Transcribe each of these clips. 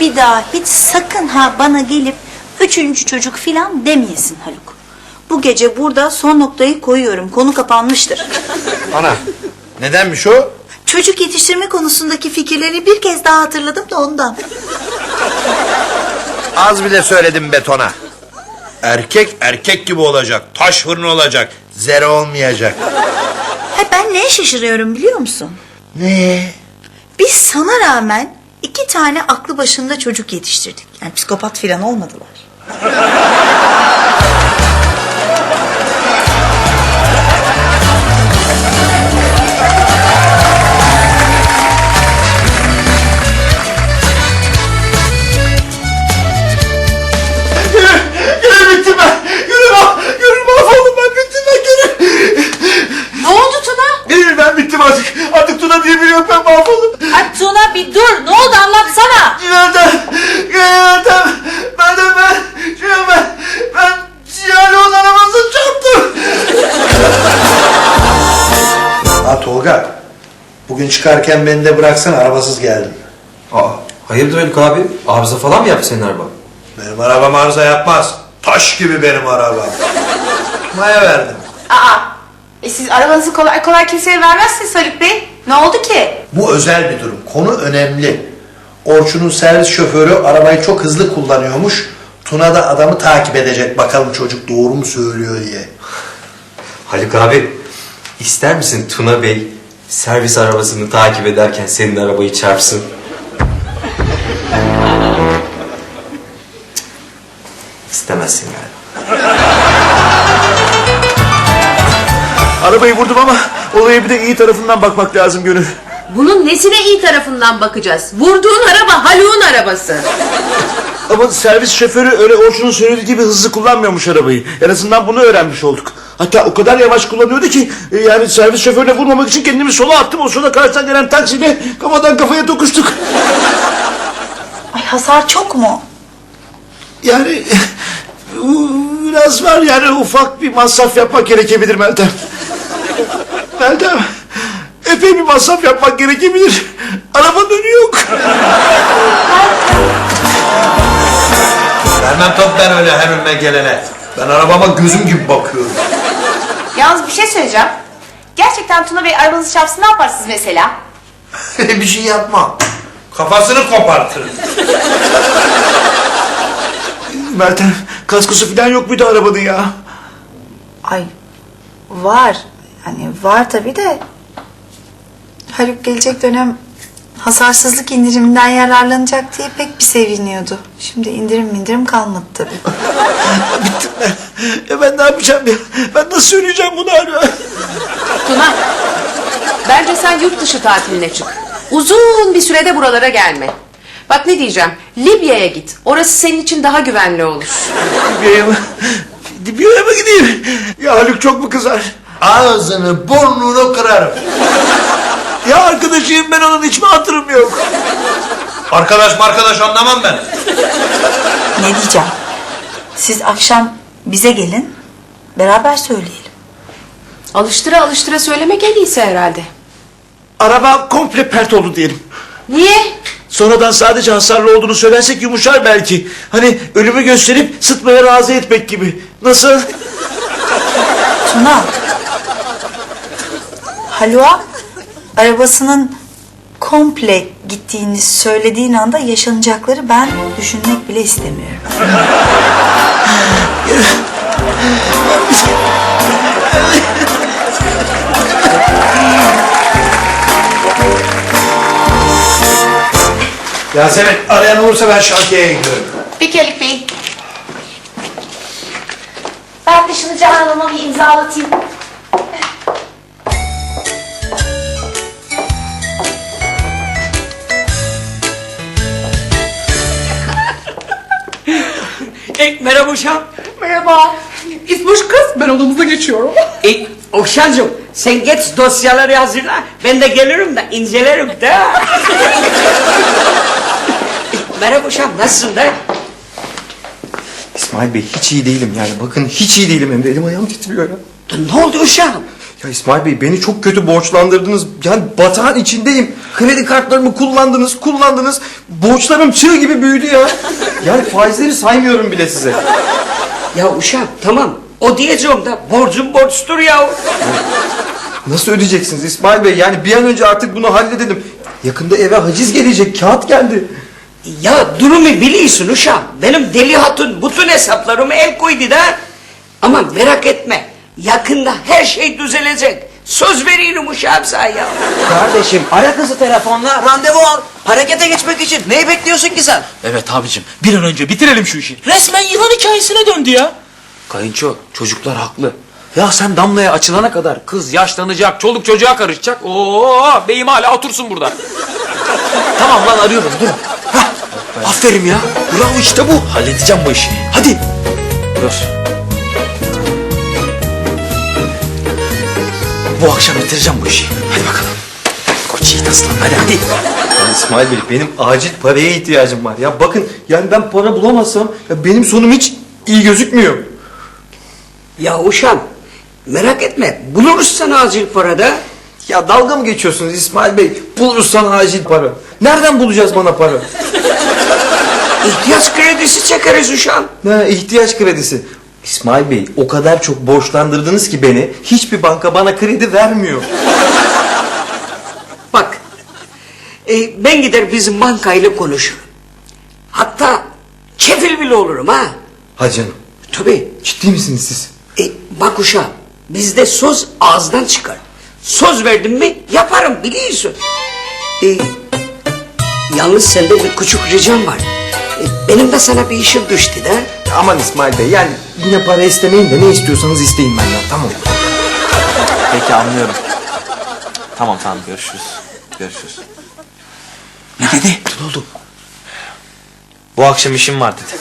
bir daha hiç sakın ha bana gelip üçüncü çocuk filan demeyesin Haluk. Bu gece burada son noktayı koyuyorum. Konu kapanmıştır. Ana. Nedenmiş o? Çocuk yetiştirme konusundaki fikirlerini bir kez daha hatırladım da ondan. Az bile söyledim betona. Erkek erkek gibi olacak. Taş fırın olacak. Zere olmayacak. Ha ben neye şaşırıyorum biliyor musun? Ne? Biz sana rağmen iki tane aklı başında çocuk yetiştirdik. Yani psikopat filan olmadılar. Bugün çıkarken beni de bıraksan arabasız geldim. Aa, hayırdır Haluk abi? Arıza falan mı yaptı senin araba? Benim arabam arıza yapmaz. Taş gibi benim arabam. Maya verdim. Aa. E siz arabanızı kolay kolay kimseye vermezsiniz Haluk Bey. Ne oldu ki? Bu özel bir durum. Konu önemli. Orçun'un servis şoförü arabayı çok hızlı kullanıyormuş. Tuna da adamı takip edecek bakalım çocuk doğru mu söylüyor diye. Haluk abi, ister misin Tuna Bey servis arabasını takip ederken senin arabayı çarpsın? İstemezsin galiba. Arabayı vurdum ama olaya bir de iyi tarafından bakmak lazım Gönül. Bunun nesine iyi tarafından bakacağız? Vurduğun araba Haluk'un arabası. Ama servis şoförü öyle Orçun'un söylediği gibi hızlı kullanmıyormuş arabayı. En azından bunu öğrenmiş olduk. Hatta o kadar yavaş kullanıyordu ki e, yani servis şoförüne vurmamak için kendimi sola attım. O sırada karşıdan gelen taksiyle kafadan kafaya tokuştuk. Ay hasar çok mu? Yani biraz var yani ufak bir masraf yapmak gerekebilir Meltem. Meltem epey bir masraf yapmak gerekebilir. Arabanın önü yok. Vermem top ben öyle her önüme gelene. Ben arabama gözüm gibi bakıyorum. Yalnız bir şey söyleyeceğim. Gerçekten Tuna Bey arabanızı çarpsın ne yaparsınız mesela? bir şey yapmam. Kafasını kopartırım. Meltem kaskosu falan yok muydu arabanın ya? Ay var. Hani var tabii de. Haluk gelecek dönem hasarsızlık indiriminden yararlanacak diye pek bir seviniyordu. Şimdi indirim indirim kalmadı tabii. Bittim ben. Ya ben ne yapacağım ya? Ben nasıl söyleyeceğim bunu hala? Tuna, bence sen yurt dışı tatiline çık. Uzun bir sürede buralara gelme. Bak ne diyeceğim, Libya'ya git. Orası senin için daha güvenli olur. Libya'ya mı? Libya'ya mı gideyim? Ya Haluk çok mu kızar? Ağzını burnunu kırarım. Ya arkadaşıyım ben onun hiç mi hatırım yok? Arkadaş markadaş anlamam ben. ne diyeceğim? Siz akşam bize gelin. Beraber söyleyelim. Alıştıra alıştıra söylemek en iyisi herhalde. Araba komple pert oldu diyelim. Niye? Sonradan sadece hasarlı olduğunu söylersek yumuşar belki. Hani ölümü gösterip sıtmaya razı etmek gibi. Nasıl? Tuna. Haluk'a arabasının komple gittiğini söylediğin anda yaşanacakları ben düşünmek bile istemiyorum. Yasemin arayan olursa ben şantiyeye gidiyorum. Peki Haluk Bey. Ben de şunu Canan Hanım'a bir imzalatayım. E, merhaba uşağım. Merhaba. İsmuş kız. Ben odamıza geçiyorum. E, Okşancığım sen geç dosyaları hazırla. Ben de gelirim de incelerim de. Merhaba uşağım nasılsın da? İsmail Bey hiç iyi değilim yani. Bakın hiç iyi değilim hem de elim ayağım titriyor ya. Ne oldu uşağım? Ya İsmail Bey beni çok kötü borçlandırdınız. Yani batağın içindeyim. Kredi kartlarımı kullandınız, kullandınız. Borçlarım çığ gibi büyüdü ya. Yani faizleri saymıyorum bile size. Ya uşağım tamam. O diyeceğim da borcum borçtur ya. Nasıl ödeyeceksiniz İsmail Bey? Yani bir an önce artık bunu halledelim. Yakında eve haciz gelecek, kağıt geldi. Ya durumu biliyorsun uşağım. Benim deli hatun bütün hesaplarımı el koydu da. Ama merak etme. Yakında her şey düzelecek. Söz veriyorum uşağım ya. Kardeşim ara kızı telefonla randevu al. Harekete geçmek için. Neyi bekliyorsun ki sen? Evet abicim bir an önce bitirelim şu işi. Resmen yılan hikayesine döndü ya. Kayınço çocuklar haklı. Ya sen Damla'ya açılana kadar kız yaşlanacak, çoluk çocuğa karışacak. Oo, beyim hala otursun burada. tamam lan arıyorum dur. Hah, aferin ya. Bravo işte bu. Halledeceğim bu işi. Hadi. Dur. Bu akşam bitireceğim bu işi. Hadi bakalım. Koç yiğit aslan hadi hadi. Ya İsmail Bey benim acil paraya ihtiyacım var. Ya bakın yani ben para bulamazsam ya benim sonum hiç iyi gözükmüyor. Ya uşağım merak etme. Buluruz sana acil parada. Ya dalga mı geçiyorsunuz İsmail Bey? Buluruz sana acil para. Nereden bulacağız bana para? İhtiyaç kredisi çekeriz uşağım. Ne ihtiyaç kredisi. İsmail Bey o kadar çok borçlandırdınız ki beni hiçbir banka bana kredi vermiyor. Bak. e, ben gider bizim bankayla konuşurum. Hatta kefil bile olurum ha. Ha canım Tabii. ciddi misiniz siz? E, bak uşağım bizde söz ağızdan çıkar. Söz verdim mi yaparım biliyorsun. E, yalnız sende bir küçük ricam var. E, benim de sana bir işim düştü de. Aman İsmail Bey yani yine para istemeyin de ne istiyorsanız isteyin benden tamam mı? Peki anlıyorum. Tamam tamam görüşürüz. Görüşürüz. Ne dedi? Ne oldu? Bu akşam işim var dedi.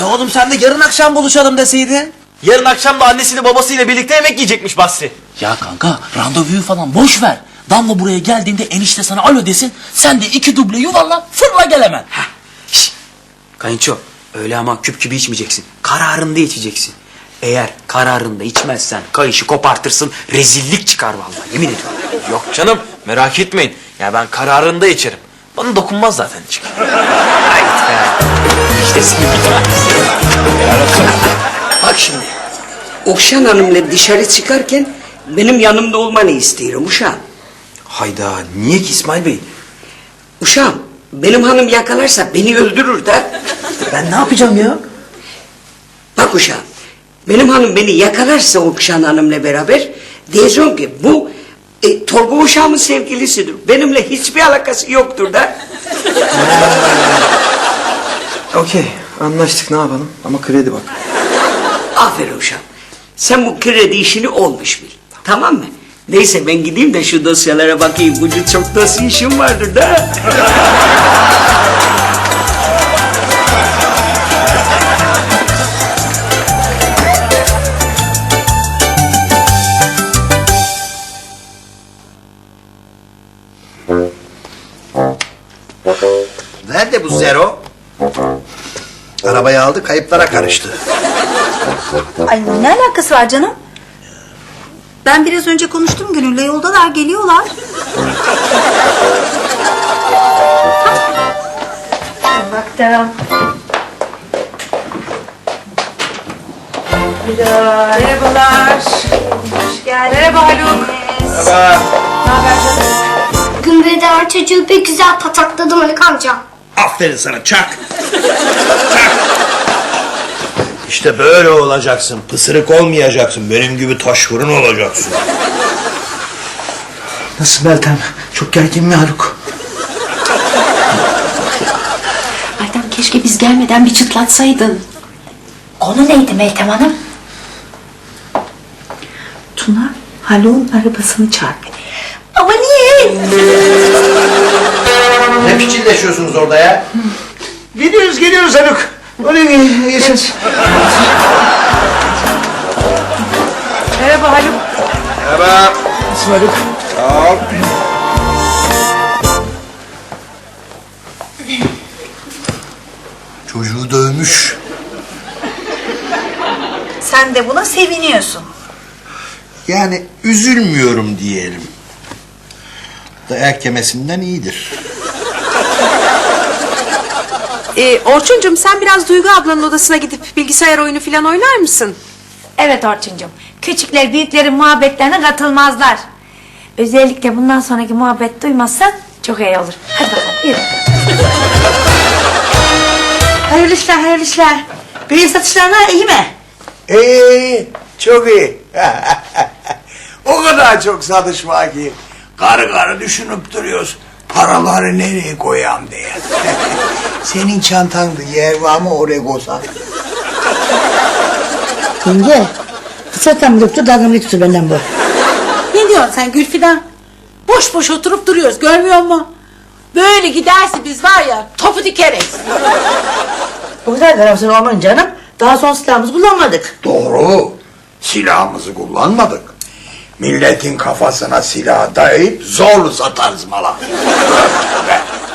Ya oğlum sen de yarın akşam buluşalım deseydin. Yarın akşam da annesiyle babasıyla birlikte yemek yiyecekmiş Basri. Ya kanka randevuyu falan boş ver. Damla buraya geldiğinde enişte sana alo desin. Sen de iki duble yuvarla fırla gel hemen. Kayınço öyle ama küp gibi içmeyeceksin. Kararında içeceksin. Eğer kararında içmezsen kayışı kopartırsın rezillik çıkar vallahi yemin ediyorum. Yok canım merak etmeyin. Ya ben kararında içerim. Bana dokunmaz zaten hiç. işte senin Bak şimdi. Okşan Hanım'la dışarı çıkarken benim yanımda olmanı istiyorum uşağım. Hayda niye ki İsmail Bey? Uşağım benim hanım yakalarsa beni öldürür de. Ben ne yapacağım ya? Bak uşağım benim hanım beni yakalarsa Okşan Hanım'la beraber diyeceğim ki bu e, Tolga uşağımın sevgilisidir. Benimle hiçbir alakası yoktur da. Okey anlaştık ne yapalım ama kredi bak. Aferin uşağım. Sen bu kredi işini olmuş bil. Tamam mı? Neyse ben gideyim de şu dosyalara bakayım. Bugün çok dosya işim vardır da. bu Zero? Arabayı aldı kayıplara karıştı. Ay ne alakası var canım? Ben biraz önce konuştum Gönül'le yoldalar geliyorlar. Baktım. Merhabalar. Hoş geldiniz. Merhaba Haluk. Gün Bedar çocuğu bir güzel patakladım Haluk amca. Aferin sana çak. çak. İşte böyle olacaksın. Pısırık olmayacaksın. Benim gibi taş fırın olacaksın. Nasıl Meltem? Çok gergin mi Haluk? Aydan keşke biz gelmeden bir çıtlatsaydın. Konu neydi Meltem Hanım? Tuna Haluk'un arabasını çarptı. Ama niye? Ne piçilleşiyorsunuz orada ya? Geliyoruz geliyoruz Haluk. Gel- geçeceğiz. Merhaba Haluk. Nasıl Haluk? Çocuğu dövmüş. Sen de buna seviniyorsun. Yani üzülmüyorum diyelim. Dayak yemesinden iyidir. Ee, Orçuncum sen biraz Duygu ablanın odasına gidip bilgisayar oyunu falan oynar mısın? Evet Orçuncum. Küçükler büyüklerin muhabbetlerine katılmazlar. Özellikle bundan sonraki muhabbet duymazsan çok iyi olur. Hadi bakalım yürü. Hayırlı işler, hayırlı işler. Beyin satışlarına iyi mi? Ee, çok iyi. o kadar çok satışma ki. Karı karı düşünüp duruyoruz. Paraları nereye koyam diye. Senin çantandı yer var mı oraya koysan? Yenge, fırsattan yoktu dalgın geçti benden bu. Ne diyorsun sen Gülfidan? Boş boş oturup duruyoruz görmüyor musun? Böyle giderse biz var ya topu dikeriz. O kadar karamsar olmayın canım. Daha son silahımızı kullanmadık. Doğru. Silahımızı kullanmadık. Milletin kafasına silah dayayıp zorla satarız mala.